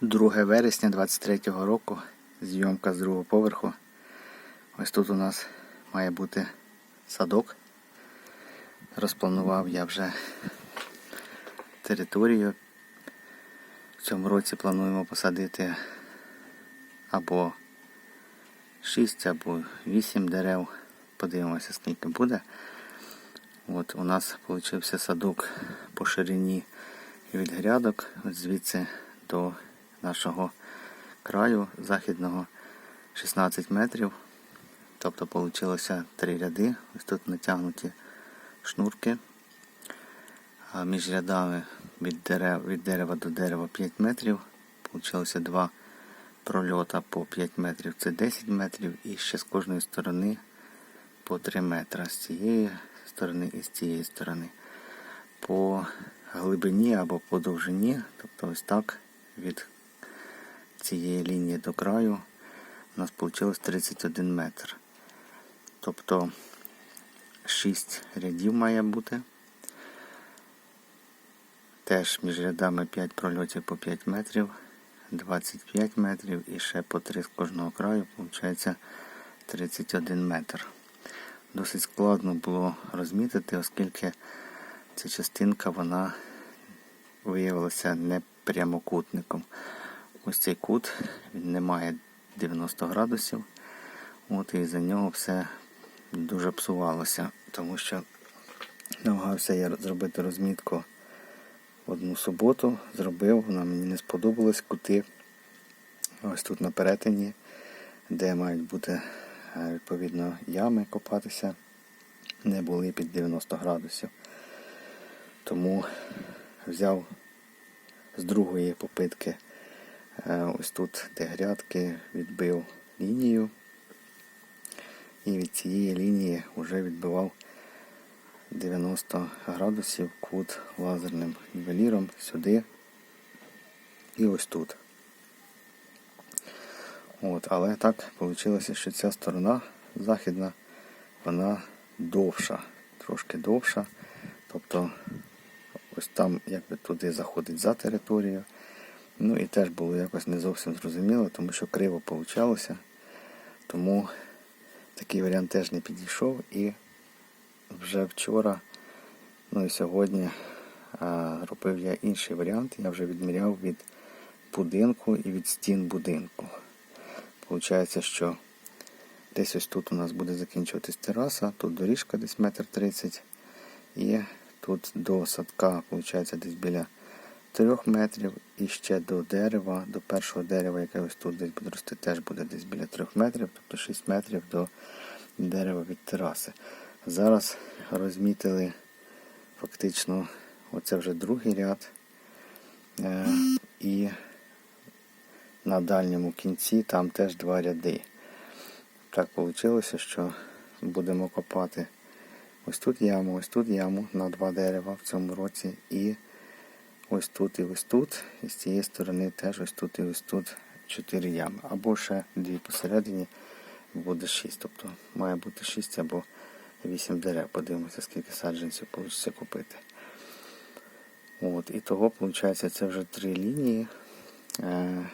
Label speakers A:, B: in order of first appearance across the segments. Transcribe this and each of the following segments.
A: 2 вересня 23-го року. Зйомка з другого поверху. Ось тут у нас має бути садок. Розпланував я вже територію. В цьому році плануємо посадити або 6, або 8 дерев. Подивимося, скільки буде. От у нас вийшов садок по ширині від грядок, звідси до нашого краю західного 16 метрів. Тобто вийшло три ряди. Ось тут натягнуті шнурки. А між рядами від дерева, від дерева до дерева 5 метрів. Получилося два прольота по 5 метрів, це 10 метрів, і ще з кожної сторони по 3 метри. З цієї сторони і з цієї сторони. По глибині або по довжині, тобто ось так від цієї лінії до краю у нас вийшло 31 метр. Тобто 6 рядів має бути. Теж між рядами 5 прольотів по 5 метрів, 25 метрів і ще по 3 з кожного краю, виходить 31 метр. Досить складно було розмітити, оскільки ця частинка вона виявилася не прямокутником. Ось цей кут він не має 90 градусів. От і за нього все дуже псувалося, тому що намагався я зробити розмітку в одну суботу, зробив, вона мені не сподобалась кути. Ось тут на перетині, де мають бути е, відповідно ями копатися, не були під 90 градусів. Тому взяв з другої попитки ось тут, де грядки, відбив лінію. І від цієї лінії вже відбивав 90 градусів кут лазерним нівеліром сюди і ось тут. От, але так вийшло, що ця сторона західна, вона довша, трошки довша. Тобто ось там якби туди заходить за територію. Ну і теж було якось не зовсім зрозуміло, тому що криво вийшло. Тому такий варіант теж не підійшов і вже вчора, ну і сьогодні робив я інший варіант. Я вже відміряв від будинку і від стін будинку. Получається, що десь ось тут у нас буде закінчуватись тераса, тут доріжка десь метр тридцять. І тут до садка, виходить, десь біля 3 метрів. І ще до дерева, до першого дерева, яке ось тут десь буде рости, теж буде десь біля 3 метрів, тобто 6 метрів до дерева від тераси. Зараз розмітили фактично оце вже другий ряд. Е, і на дальньому кінці там теж два ряди. Так вийшло, що будемо копати ось тут яму, ось тут яму на два дерева в цьому році. І ось тут і ось тут. І з цієї сторони теж ось тут і ось тут чотири ями. Або ще дві посередині буде шість. Тобто має бути шість або вісім дерев. Подивимося, скільки саджанців вийде купити. От, І того, виходить, це вже три лінії. Е,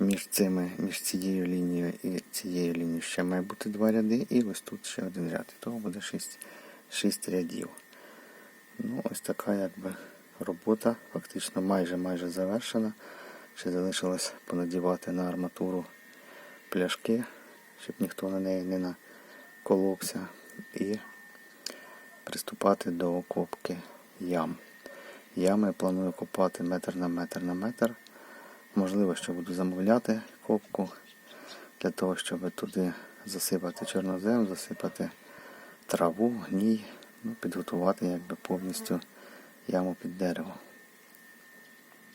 A: між цими, між цією лінією і цією лінією ще має бути два ряди, і ось тут ще один ряд. І того буде 6, 6 рядів. Ну, ось така якби робота фактично майже майже завершена. Ще залишилось понадівати на арматуру пляшки, щоб ніхто на неї не наколовся. І приступати до окопки ям. Ями я планую копати метр на метр на метр. Можливо, що буду замовляти копку для того, щоб туди засипати чорнозем, засипати траву, гній, ну, підготувати якби повністю яму під дерево.